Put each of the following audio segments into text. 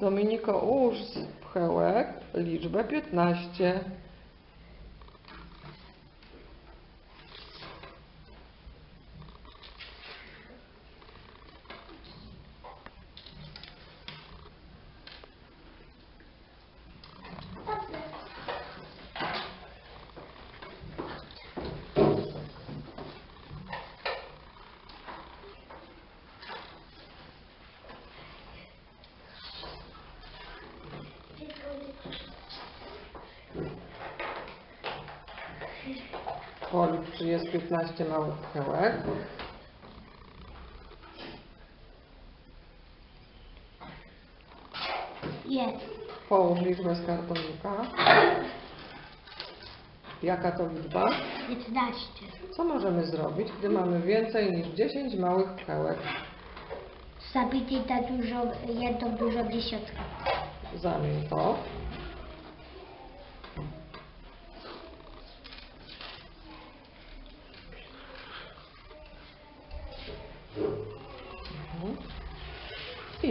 Dominiko, ułóż z pchełek liczbę 15. Policz, czy jest 15 małych pchełek. Jest. Połóż liczbę z kartonika. Jaka to liczba? 15. Co możemy zrobić, gdy mamy więcej niż 10 małych pchełek? Zabić dużo, jedną dużą dziesiątkę. Zamień to.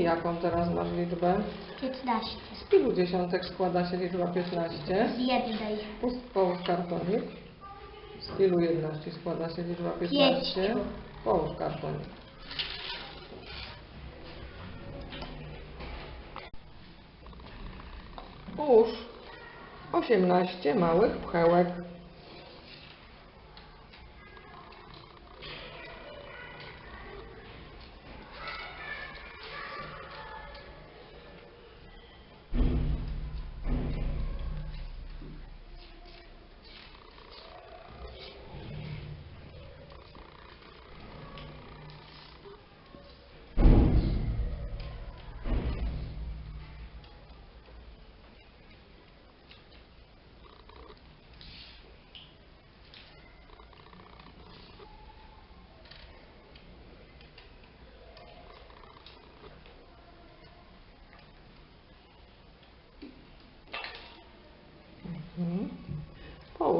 Jaką teraz masz liczbę? 15. Z ilu dziesiątek składa się liczba 15? Z jednej. Połóż kartonik. Z ilu jedności składa się liczba 15? Pięciu. Połóż kartonik. Ułóż 18 małych pchełek.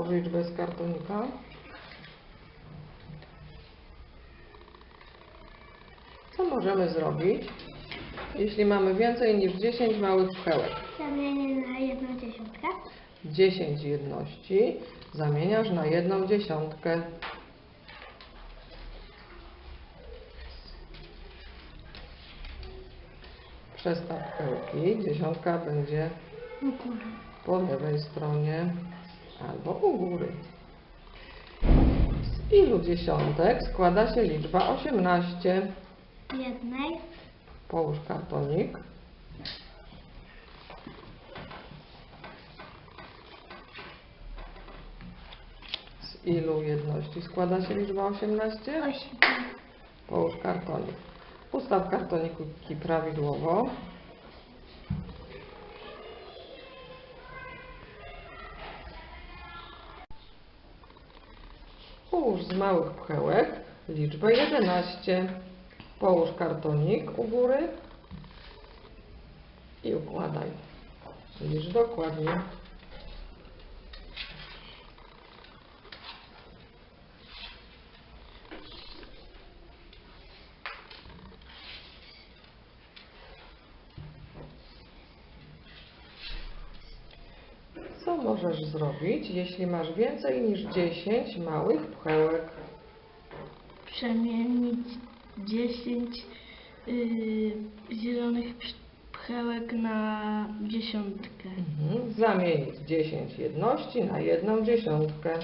Połóż liczbę z kartonika. Co możemy zrobić, jeśli mamy więcej niż 10 małych pchełek? Zamienię na jedną dziesiątkę. 10 jedności zamieniasz na jedną dziesiątkę. Przestaw pchełki. Dziesiątka będzie po lewej stronie albo u góry. Z ilu dziesiątek składa się liczba 18? Jednej. Połóż kartonik. Z ilu jedności składa się liczba 18? Osiem. Połóż kartonik. Ustaw kartoniki prawidłowo. Połóż z małych pchełek liczbę 11. Połóż kartonik u góry i układaj. Licz dokładnie. Co możesz zrobić, jeśli masz więcej niż 10 małych pchełek? przemienić 10 y, zielonych pchełek na dziesiątkę. Mhm. Zamienić 10 jedności na jedną dziesiątkę.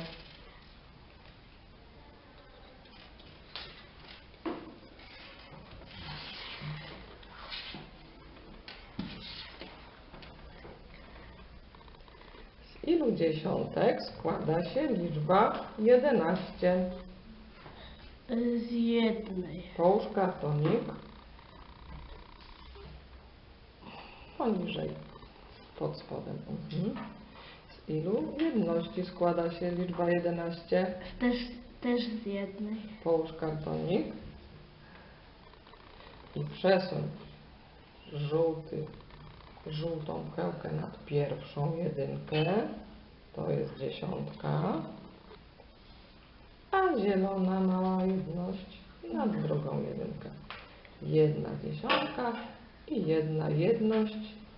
Ilu dziesiątek składa się liczba 11? Y, Z jednej. Połóż kartonik poniżej, pod spodem. Mhm. Z ilu jedności składa się liczba 11? Też, też z jednej. Połóż kartonik i przesuń żółty, żółtą pchełkę nad pierwszą jedynkę. To jest dziesiątka. A zielona mała jedność nad drugą jedynkę. Jedna dziesiątka i jedna jedność,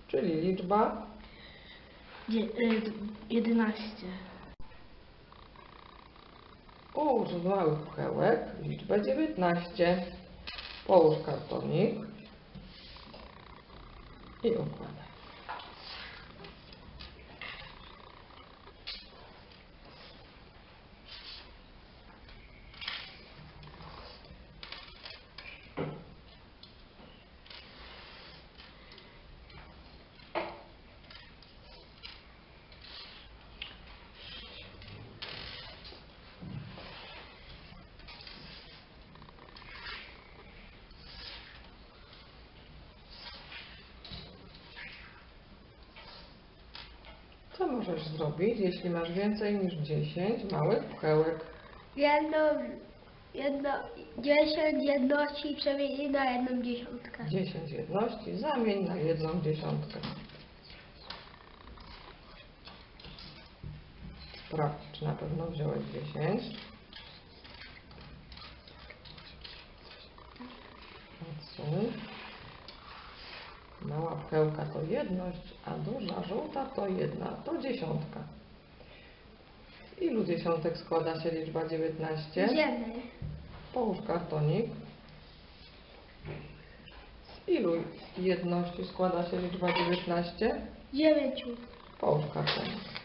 czyli liczba Dzie, y, d- 11. Ułóż z małych puchełek liczbę 19. Połóż kartonik i układaj. Co możesz zrobić, jeśli masz więcej niż 10 małych puchełek? Jedno, jedno, 10 jedności przemieni na jedną dziesiątkę. 10 jedności zamień na jedną dziesiątkę. Sprawdź, czy na pewno wziąłeś 10. Mała pchełka to jedność, a duża żółta to jedna, to dziesiątka. Z ilu dziesiątek składa się liczba 19? Z jednej. Połóż kartonik. Z ilu jedności składa się liczba 19? Dziewięciu. Połóż kartonik.